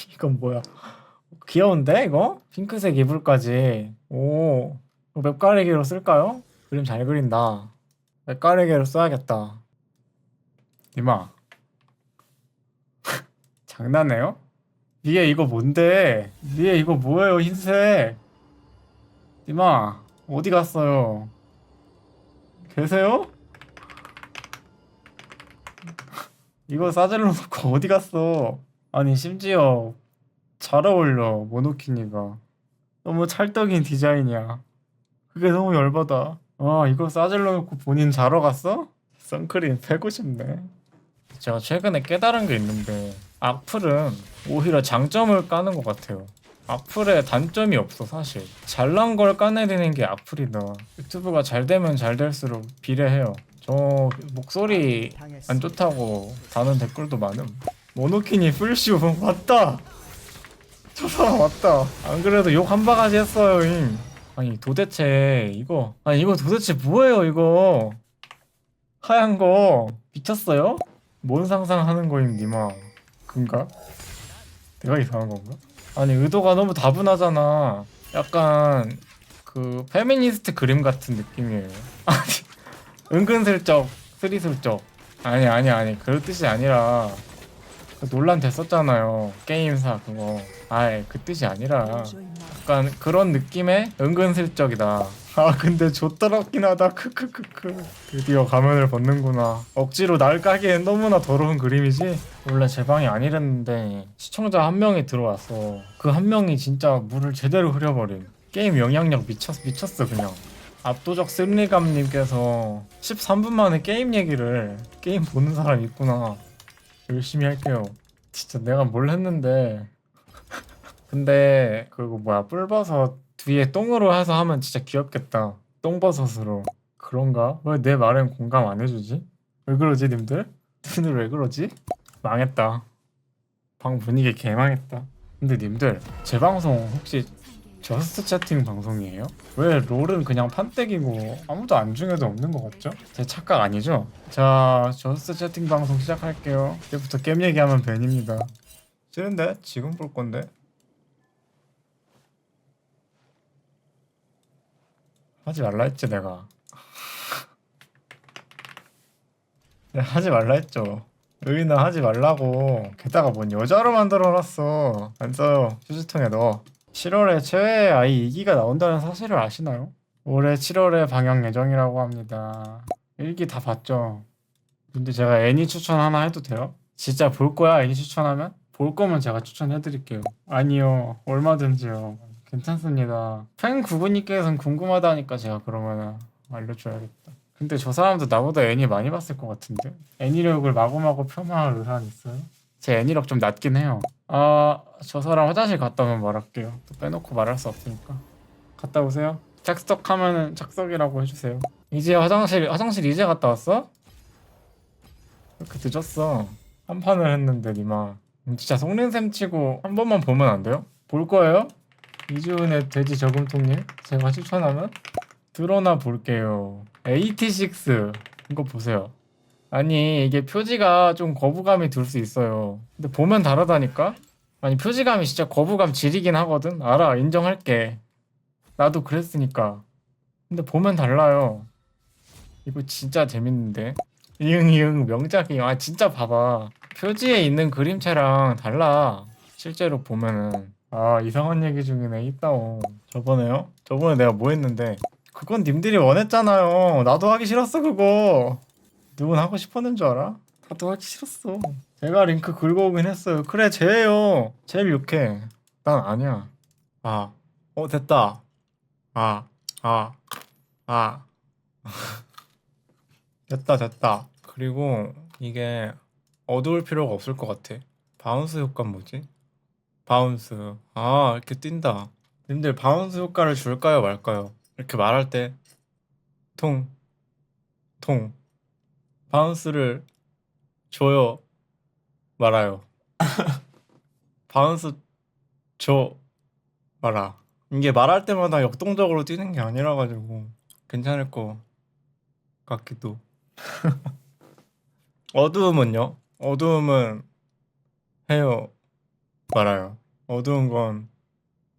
이건 뭐야? 귀여운데 이거? 핑크색 이불까지. 오, 이거 맵가리개로 쓸까요? 그림 잘 그린다. 맵가리개로 써야겠다. 이마. 장난해요? 위에 이거 뭔데? 위에 이거 뭐예요 흰색? 이마 어디 갔어요? 계세요? 이거 싸질러 놓고 어디 갔어? 아니 심지어 잘 어울려 모노키니가. 너무 찰떡인 디자인이야. 그게 너무 열받아. 아 이거 싸질러 놓고 본인 자러 갔어? 선크림 패고 싶네. 제가 최근에 깨달은 게 있는데 악플은 오히려 장점을 까는 것 같아요. 악플에 단점이 없어 사실. 잘난 걸 까내리는 게 악플이다. 유튜브가 잘 되면 잘 될수록 비례해요. 저 목소리 안 좋다고 다는 댓글도 많음 모노키니 풀쇼 왔다. 저 사람 왔다. 안 그래도 욕 한 바가지 했어요 임. 아니 도대체 이거 아니 이거 도대체 뭐예요 이거? 하얀 거. 미쳤어요? 뭔 상상하는 거임 니마. 그인가? 내가 이상한 건가? 아니 의도가 너무 다분하잖아. 약간 그 페미니스트 그림 같은 느낌이에요. 아니 은근슬쩍 스리슬쩍. 아니 아니 아니. 그럴 뜻이 아니라 그 논란 됐었잖아요. 게임사 그거. 아이 그 뜻이 아니라 약간 그런 느낌의 은근슬쩍이다. 아 근데 좆더럽긴 하다. 크크크크. 드디어 가면을 벗는구나. 억지로 날 까기엔 너무나 더러운 그림이지? 원래 제 방이 아니랬는데 시청자 한 명이 들어왔어. 그 한 명이 진짜 물을 제대로 흐려버림 게임 영향력 미쳤, 미쳤어 그냥. 압도적 승리감님께서 13분 만에 게임 얘기를 게임 보는 사람 있구나 열심히 할게요 진짜 내가 뭘 했는데 근데 그거 뭐야 뿔버섯 뒤에 똥으로 해서 하면 진짜 귀엽겠다 똥버섯으로 그런가? 왜 내 말엔 공감 안 해주지? 왜 그러지 님들? 눈을 왜 그러지? 망했다 방 분위기 개망했다 근데 님들 제 방송 혹시 저스트 채팅 방송이에요? 왜 롤은 그냥 판때기고 아무도 안중에도 없는 것 같죠? 제 착각 아니죠? 자 저스트 채팅 방송 시작할게요. 이제부터 게임 얘기하면 벤입니다. 싫은데? 지금 볼 건데? 하지 말라 했지 내가. 내가 하지 말라 했죠. 여기는 하지 말라고. 게다가 뭔 여자로 만들어놨어. 안 써요 휴지통에 넣어 7월에 최애 아이 2기가 나온다는 사실을 아시나요? 올해 7월에 방영 예정이라고 합니다 1기 다 봤죠? 근데 제가 애니 추천 하나 해도 돼요? 진짜 볼 거야 애니 추천하면? 볼 거면 제가 추천해드릴게요 아니요 얼마든지요 괜찮습니다 팬 구구님께서는 궁금하다니까 제가 그러면은 알려줘야겠다 근데 저 사람도 나보다 애니 많이 봤을 것 같은데 애니력을 마구마구 폄하할 의사는 있어요? 제 애니력 좀 낮긴 해요. 아 저 사람 화장실 갔다 오면 말할게요. 또 빼놓고 말할 수 없으니까. 갔다 오세요. 착석하면은 착석이라고 해주세요. 이제 화장실 화장실 이제 갔다 왔어? 이렇게 늦었어. 한 판을 했는데 니마. 음, 진짜 속는셈 치고 한 번만 보면 안 돼요? 볼 거예요? 이주은의 돼지 저금통님 제가 추천하면? 드러나 볼게요. AT6 이거 보세요 아니 이게 표지가 좀 거부감이 들 수 있어요. 근데 보면 다르다니까? 아니 표지감이 진짜 거부감 지리긴 하거든? 알아 인정할게. 나도 그랬으니까. 근데 보면 달라요. 이거 진짜 재밌는데? 이응 이응 명작이야 아 진짜 봐봐. 표지에 있는 그림체랑 달라. 실제로 보면은. 아 이상한 얘기 중이네. 있다오. 저번에요? 저번에 내가 뭐 했는데? 그건 님들이 원했잖아요. 나도 하기 싫었어 그거 누군 하고 싶었는 줄 알아? 나도 하기 싫었어. 제가 링크 긁어오긴 했어요. 그래 쟤예요. 제일 욕해. 난 아니야. 아. 어 됐다. 아. 아, 아. 됐다 됐다. 그리고 이게 어두울 필요가 없을 것 같아. 바운스 효과 뭐지? 바운스. 아 이렇게 뛴다. 님들 바운스 효과를 줄까요 말까요? 이렇게 말할 때 통, 통 바운스를 줘요 말아요 바운스 줘 말아 이게 말할 때마다 역동적으로 뛰는 게 아니라 가지고 괜찮을 것 같기도 어두움은요? 어두움은 해요 말아요. 어두운 건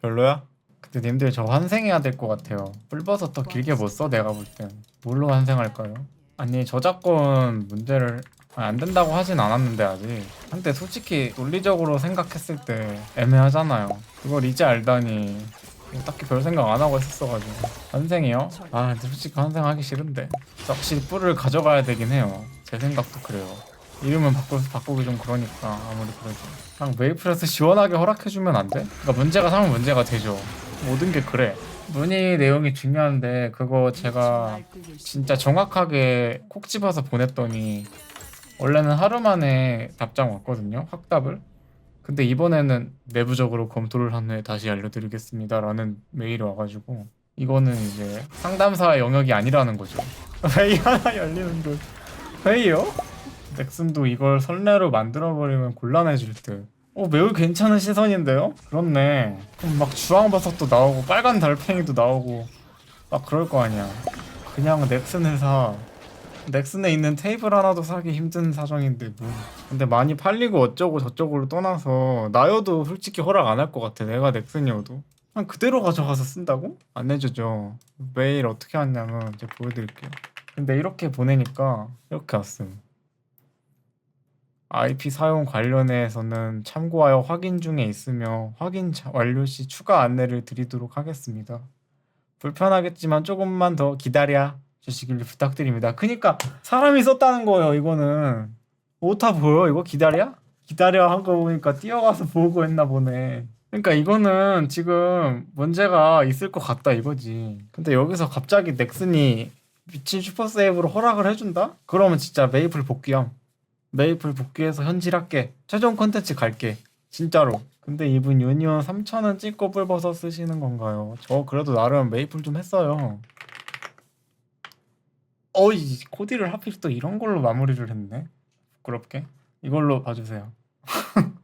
별로야? 근데 님들 저 환생해야 될 것 같아요. 뿔버섯 더 길게 못 써 내가 볼 땐. 뭘로 환생할까요? 아니 저작권 문제를 안 된다고 하진 않았는데 아직. 한때 솔직히 논리적으로 생각했을 때 애매하잖아요. 그걸 이제 알다니 뭐 딱히 별 생각 안 하고 했었어가지고 환생이요? 아 근데 솔직히 환생하기 싫은데 확실히 뿔을 가져가야 되긴 해요. 제 생각도 그래요. 이름은 바꾸, 바꾸기 좀 그러니까 아무리 그래도 그냥 메이플에서 시원하게 허락해주면 안 돼? 그러니까 문제가 사면 문제가 되죠 모든 게 그래 문의 내용이 중요한데 그거 제가 진짜 정확하게 콕 집어서 보냈더니 원래는 하루 만에 답장 왔거든요 확답을 근데 이번에는 내부적으로 검토를 한 후에 다시 알려드리겠습니다 라는 메일이 와가지고 이거는 이제 상담사의 영역이 아니라는 거죠 회의 하나 열리는 거 회의요? 넥슨도 이걸 선례로 만들어버리면 곤란해질 듯. 어, 매우 괜찮은 시선인데요? 그렇네. 막 주황버섯도 나오고 빨간 달팽이도 나오고 막 그럴 거 아니야. 그냥 넥슨 회사 넥슨에 있는 테이블 하나도 사기 힘든 사정인데 뭐. 근데 많이 팔리고 어쩌고 저쩌고를 떠나서 나여도 솔직히 허락 안 할 것 같아. 내가 넥슨이어도. 그냥 그대로 가져가서 쓴다고? 안 해주죠. 메일 어떻게 왔냐면 이제 보여드릴게요. 근데 이렇게 보내니까 이렇게 왔음. IP 사용 관련해서는 참고하여 확인 중에 있으며 확인 자- 완료 시 추가 안내를 드리도록 하겠습니다. 불편하겠지만 조금만 더 기다려 주시길 부탁드립니다. 그니까 사람이 썼다는 거예요. 이거는 오타 보여? 이거 기다려? 기다려 한 거 보니까 뛰어가서 보고 했나 보네. 그러니까 이거는 지금 문제가 있을 것 같다 이거지. 근데 여기서 갑자기 넥슨이 미친 슈퍼세이브로 허락을 해준다? 그러면 진짜 메이플 복귀함. 메이플 복귀해서 현질할게. 최종 컨텐츠 갈게. 진짜로. 근데 이분 유니온 3,000원 찍고 뿔버섯 쓰시는 건가요? 저 그래도 나름 메이플 좀 했어요. 어이 코디를 하필 또 이런 걸로 마무리를 했네. 부끄럽게. 이걸로 봐주세요.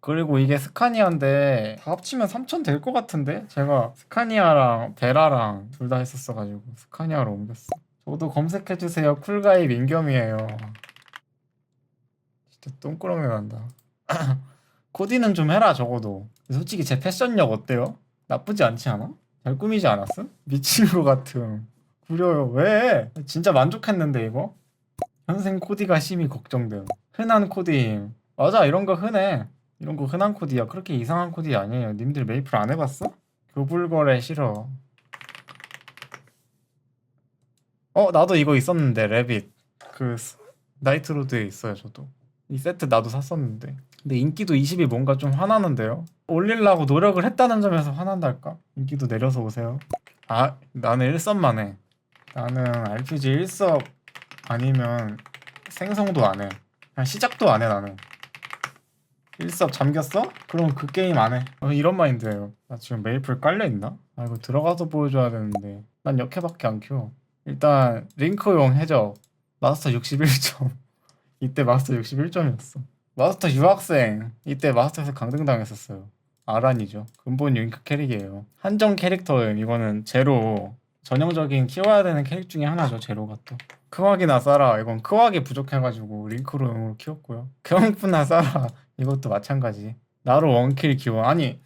그리고 이게 스카니아인데 다 합치면 3,000될것 같은데? 제가 스카니아랑 베라랑 둘 다 했었어가지고 스카니아로 옮겼어. 저도 검색해주세요. 쿨가이 민겸이에요. 똥꾸러미 난다. 코디는 좀 해라 적어도. 솔직히 제 패션력 어때요? 나쁘지 않지 않아? 잘 꾸미지 않았음? 미친 것 같음. 구려요. 왜? 진짜 만족했는데 이거? 현생 코디가 심히 걱정돼요. 흔한 코디임. 맞아 이런 거 흔해. 이런 거 흔한 코디야. 그렇게 이상한 코디 아니에요. 님들 메이플 안 해봤어? 교불거래 싫어. 어 나도 이거 있었는데 레빗 그 스- 나이트로드에 있어요 저도. 이 세트 나도 샀었는데. 근데 인기도 20이 뭔가 좀 화나는데요? 올리려고 노력을 했다는 점에서 화난달까? 인기도 내려서 오세요. 아 나는 1섭만 해. 나는 RPG 1섭 아니면 생성도 안해. 그냥 시작도 안 해 나는. 1섭 잠겼어? 그럼 그 게임 안해. 어, 이런 마인드예요. 나 지금 메이플 깔려있나? 아 이거 들어가서 보여줘야 되는데. 난 역해밖에 안 키워. 일단 링크용 해적 마스터 61점 이때 마스터 61점이었어. 마스터 유학생 이때 마스터에서 강등당했었어요. 아란이죠. 근본 윙크 캐릭이에요. 한정 캐릭터예요. 이거는 제로 전형적인 키워야 되는 캐릭 중에 하나죠. 제로가 또. 크왁이나 싸라 이건 크왁이 부족해가지고 링크로용으로 키웠고요. 경프나 싸라 이것도 마찬가지. 나로 원킬 키워. 아니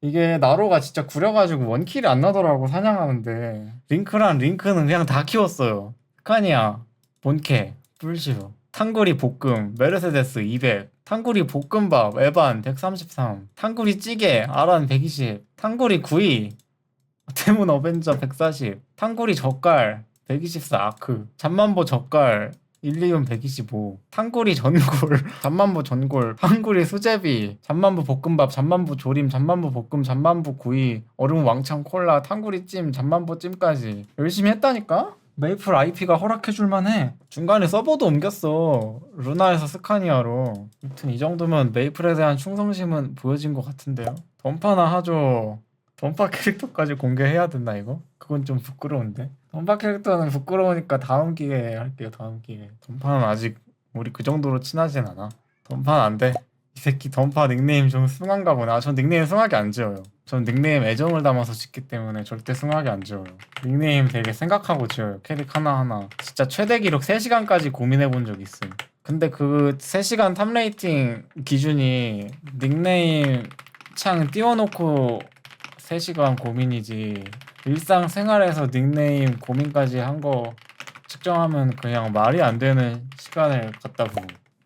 이게 나로가 진짜 구려가지고 원킬이 안 나더라고 사냥하는데 링크랑 링크는 그냥 다 키웠어요. 스카니아 본캐 뿔시로 탕구리 볶음 메르세데스 200 탕구리 볶음밥 에반 133 탕구리 찌개 아란 120 탕구리 구이 대문 어벤져 140 탕구리 젓갈 124 아크 잠만보 젓갈 1리온 125 탕구리 전골 잠만보 전골 탕구리 수제비 잠만보 볶음밥 잠만보 조림 잠만보 볶음 잠만보 구이 얼음 왕창 콜라 탕구리 찜 잠만보 찜까지. 열심히 했다니까 메이플 IP가 허락해줄만 해. 중간에 서버도 옮겼어. 루나에서 스카니아로. 아무튼 이 정도면 메이플에 대한 충성심은 보여진 것 같은데요. 던파나 하죠. 던파 캐릭터까지 공개해야 된다 이거? 그건 좀 부끄러운데. 던파 캐릭터는 부끄러우니까 다음 기회에 할게요. 다음 기회에. 던파는 아직 우리 그 정도로 친하진 않아. 던파는 안 돼. 이 새끼 던파 닉네임 좀 승한가 보네. 아, 전 닉네임 승하게 안 지어요. 전 닉네임 애정을 담아서 짓기 때문에 절대 승하게 안 지어요. 닉네임 되게 생각하고 지어요. 캐릭 하나하나. 진짜 최대 기록 3시간까지 고민해 본 적 있음. 근데 그 3시간 탑 레이팅 기준이 닉네임 창 띄워놓고 3시간 고민이지 일상생활에서 닉네임 고민까지 한 거 측정하면 그냥 말이 안 되는 시간을 갖다고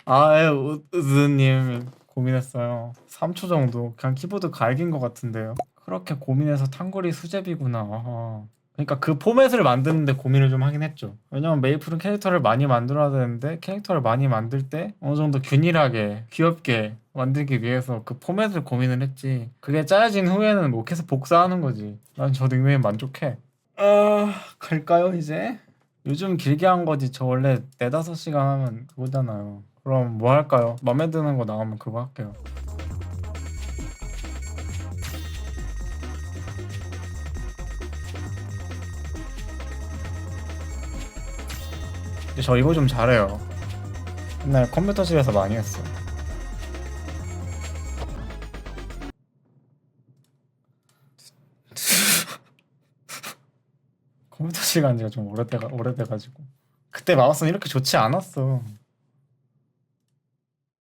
아에 우즈님 고민했어요 3초 정도 그냥 키보드 갈긴 것 같은데요 그렇게 고민해서 탕거리 수제비구나 아하. 그러니까 그 포맷을 만드는데 고민을 좀 하긴 했죠. 왜냐면 메이플은 캐릭터를 많이 만들어야 되는데 캐릭터를 많이 만들 때 어느 정도 균일하게 귀엽게 만들기 위해서 그 포맷을 고민을 했지. 그게 짜여진 후에는 뭐 계속 복사하는 거지. 난 저 닉네임 만족해. 아 갈까요 이제? 요즘 길게 한 거지. 저 원래 네다섯 시간 하면 그거잖아요. 그럼 뭐 할까요? 맘에 드는 거 나오면 그거 할게요. 근데 저 이거 좀 잘해요. 옛날 컴퓨터실에서 많이 했어. 컴퓨터실 간 지가 좀 오래돼가 오래돼가지고 그때 마우스는 이렇게 좋지 않았어.